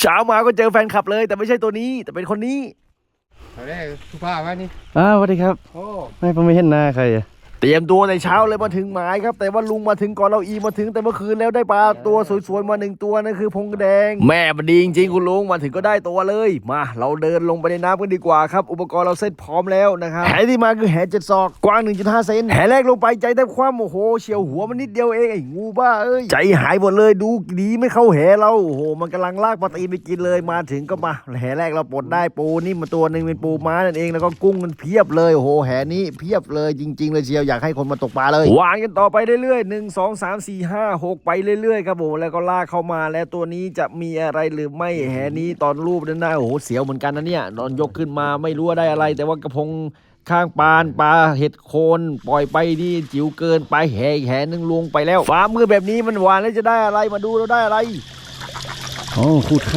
เช้ามาก็เจอแฟนคลับเลย แต่ไม่ใช่ตัวนี้ แต่เป็นคนนี้เอาได้ทุกภาพวะนี่อ้าวสวัสดีครับ โอ้ไม่ผมไม่เห็นหน้าใครอะ เตรียมตัวแต่เช้าเลยมาถึงหมายครับ แต่ว่าลุงมาถึงก่อนเราอีมาถึงแต่เมื่อคืนแล้วได้ปลาตัวสวยๆมาหนึ่งตัวนั่นคือพงแดง แม่มันดีจริงๆคุณลุงมาถึงก็ได้ตัวเลย มา เราเดินลงไปในน้ำกันดีกว่าครับ อุปกรณ์เราเสร็จพร้อมแล้วนะครับแหที่มาคือแหเจ็ดศอกกว้าง 1.5 เซนแหแรกลงไปใจแทบคว่ำโอ้โหเฉียวหัวมันนิดเดียวเองไอ้งูบ้าเอ้ยใจหายหมดเลยดูดีไม่เข้าแหเราโอ้โหมันกำลังลากปลาตีนไปกินเลยมาถึงก็มาแหแรกเราปลดได้ปูนี่มาตัวหนึ่งเป็นปูม้านั่นเองแล้วก็กุ้งมันเพียบเลยโอ้โหแหนี้เพียบเลยจริง ๆ เลยเชียวอยากให้คนมาตกปลาเลยวางกันต่อไปเรื่อยๆหนึ่งสองสามสี่ห้าหกไปเรื่อยๆครับผมแล้วก็ลากเข้ามาแล้วตัวนี้จะมีอะไรหรือไม่แหนี้ตอนรูปนั้นนะโอ้โหเสียวเหมือนกันนะเนี่ยตอนยกขึ้นมาไม่รู้ว่าได้อะไร แต่ว่ากระพงข้างปานปลาเห็ดโคนปล่อยไปนี่จิ๋วเกินไปแหอีกแหนึงลวงไปแล้วฟ้ามือแบบนี้มันหวานแล้วจะได้อะไรมาดูเราได้อะไรอ๋อขูดข้าว